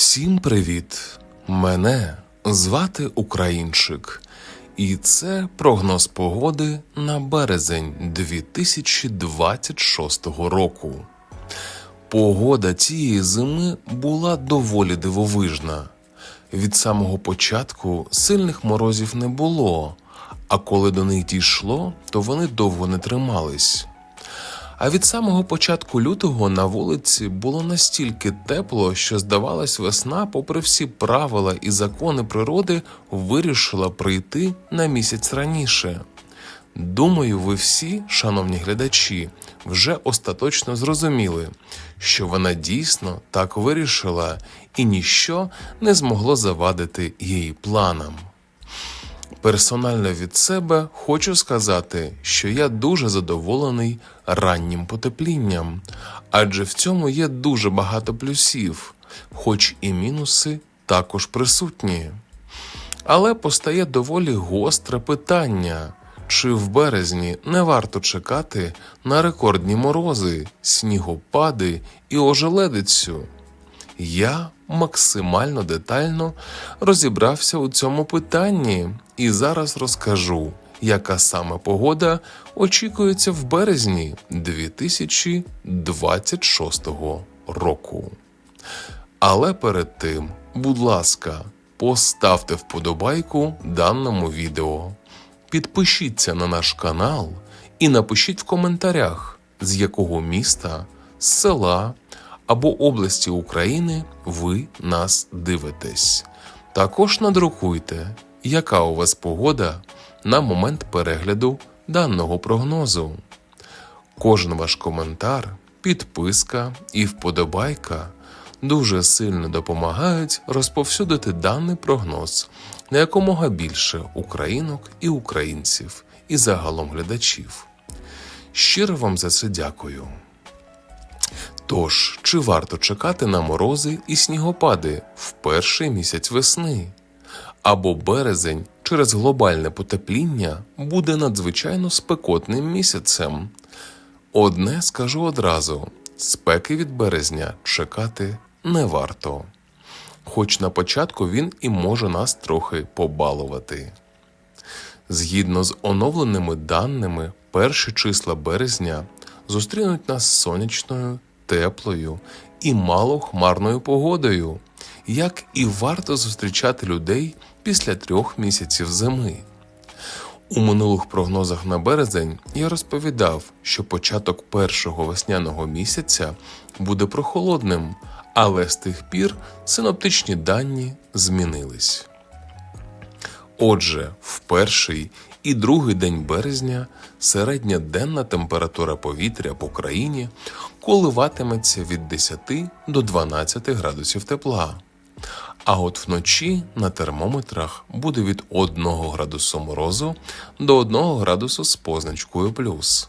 Всім привіт! Мене звати Українчик, і це прогноз погоди на березень 2026 року. Погода цієї зими була доволі дивовижна. Від самого початку сильних морозів не було, а коли до них дійшло, то вони довго не тримались. А від самого початку лютого на вулиці було настільки тепло, що здавалось, весна, попри всі правила і закони природи, вирішила прийти на місяць раніше. Думаю, ви всі, шановні глядачі, вже остаточно зрозуміли, що вона дійсно так вирішила, і ніщо не змогло завадити її планам. Персонально від себе хочу сказати, що я дуже задоволений раннім потеплінням, адже в цьому є дуже багато плюсів, хоч і мінуси також присутні. Але постає доволі гостре питання, чи в березні не варто чекати на рекордні морози, снігопади і ожеледицю. Я максимально детально розібрався у цьому питанні і зараз розкажу, яка саме погода очікується в березні 2026 року. Але перед тим, будь ласка, поставте вподобайку даному відео, підпишіться на наш канал і напишіть в коментарях, з якого міста, села або області України ви нас дивитесь. Також надрукуйте, яка у вас погода на момент перегляду даного прогнозу. Кожен ваш коментар, підписка і вподобайка дуже сильно допомагають розповсюдити даний прогноз на якомога більше українок і українців і загалом глядачів. Щиро вам за це дякую. Тож, чи варто чекати на морози і снігопади в перший місяць весни? Або березень через глобальне потепління буде надзвичайно спекотним місяцем. Одне скажу одразу: спеки від березня чекати не варто. Хоч на початку він і може нас трохи побалувати. Згідно з оновленими даними, перші числа березня зустрінуть нас сонячною, теплою і малохмарною погодою, як і варто зустрічати людей після трьох місяців зими. У минулих прогнозах на березень я розповідав, що початок першого весняного місяця буде прохолодним, але з тих пір синоптичні дані змінились. Отже, в перший і другий день березня середня денна температура повітря по країні коливатиметься від 10 до 12 градусів тепла. А от вночі на термометрах буде від 1 градусу морозу до 1 градусу з позначкою плюс.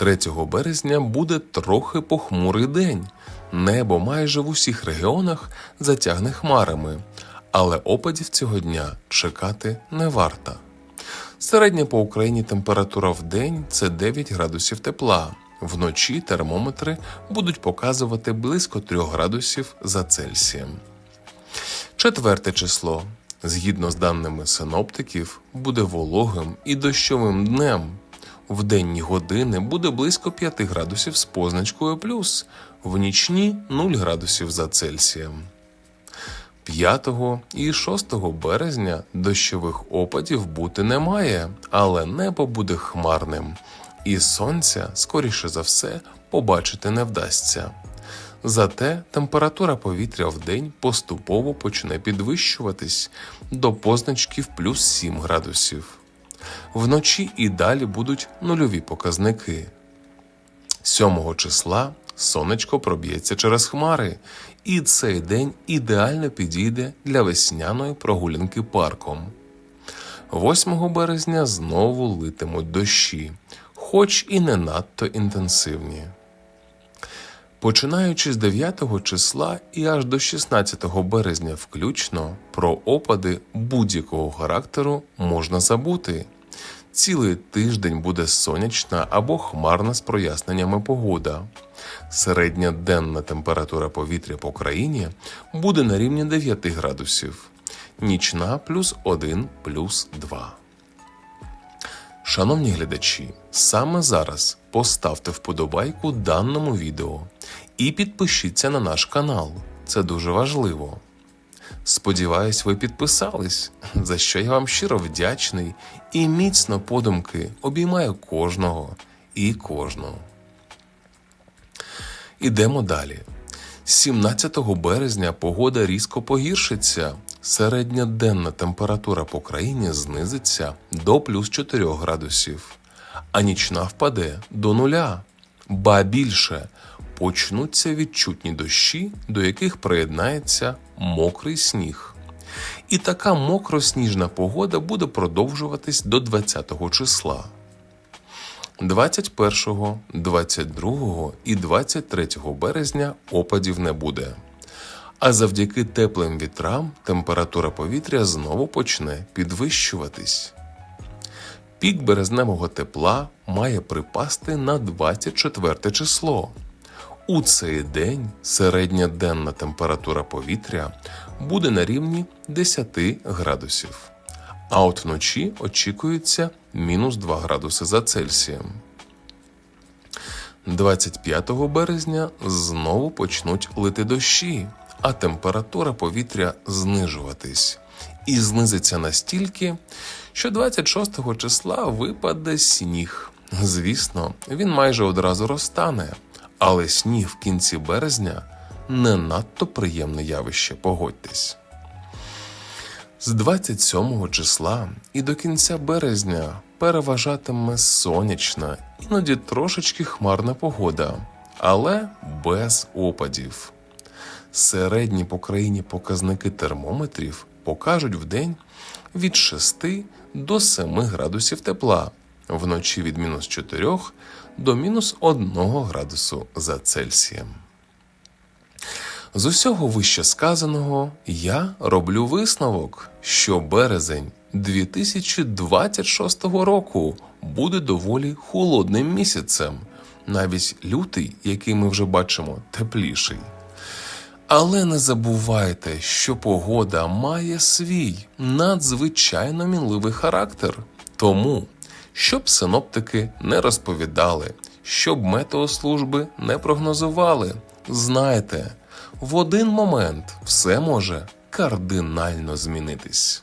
3 березня буде трохи похмурий день. Небо майже в усіх регіонах затягне хмарами, але опадів цього дня чекати не варто. Середня по Україні температура в день це 9 градусів тепла. Вночі термометри будуть показувати близько 3 градусів за Цельсієм. Четверте число. Згідно з даними синоптиків, буде вологим і дощовим днем. В денні години буде близько 5 градусів з позначкою плюс, в нічні 0 градусів за Цельсієм. 5 і 6 березня дощових опадів бути не має, але небо буде хмарним, і сонця, скоріше за все, побачити не вдасться. Зате температура повітря в день поступово почне підвищуватись до позначків плюс 7 градусів. Вночі і далі будуть нульові показники. 7 числа сонечко проб'ється через хмари і цей день ідеально підійде для весняної прогулянки парком. 8 березня знову литимуть дощі, хоч і не надто інтенсивні. Починаючи з 9 числа і аж до 16 березня включно про опади будь-якого характеру можна забути. Цілий тиждень буде сонячна або хмарна з проясненнями погода. Середня денна температура повітря по країні буде на рівні 9 градусів, нічна плюс 1 плюс 2. Шановні глядачі, саме зараз поставте вподобайку даному відео і підпишіться на наш канал. Це дуже важливо. Сподіваюсь, ви підписались, за що я вам щиро вдячний і міцно подумки обіймаю кожного і кожну. Ідемо далі. 17 березня погода різко погіршиться. Середня денна температура по країні знизиться до плюс 4 градусів, а нічна впаде до нуля. Ба більше почнуться відчутні дощі, до яких приєднається мокрий сніг. І така мокросніжна погода буде продовжуватись до 20 числа. 21, 22 і 23 березня опадів не буде. А завдяки теплим вітрам температура повітря знову почне підвищуватись. Пік березневого тепла має припасти на 24 число. У цей день середня денна температура повітря буде на рівні 10 градусів, а от вночі очікується мінус 2 градуси за Цельсієм. 25 березня знову почнуть лити дощі, а температура повітря знижуватись. І знизиться настільки, що 26 числа випаде сніг. Звісно, він майже одразу розтане, але сніг в кінці березня не надто приємне явище, погодьтесь. З 27 числа і до кінця березня переважатиме сонячна, іноді трошечки хмарна погода, але без опадів. Середні по країні показники термометрів покажуть в день від 6 до 7 градусів тепла, вночі від мінус 4 до мінус 1 градусу за Цельсієм. З усього вище сказаного я роблю висновок, що березень 2026 року буде доволі холодним місяцем, навіть лютий, який ми вже бачимо, тепліший. Але не забувайте, що погода має свій надзвичайно мінливий характер. Тому, щоб синоптики не розповідали, щоб метеослужби не прогнозували, знайте, в один момент все може кардинально змінитись.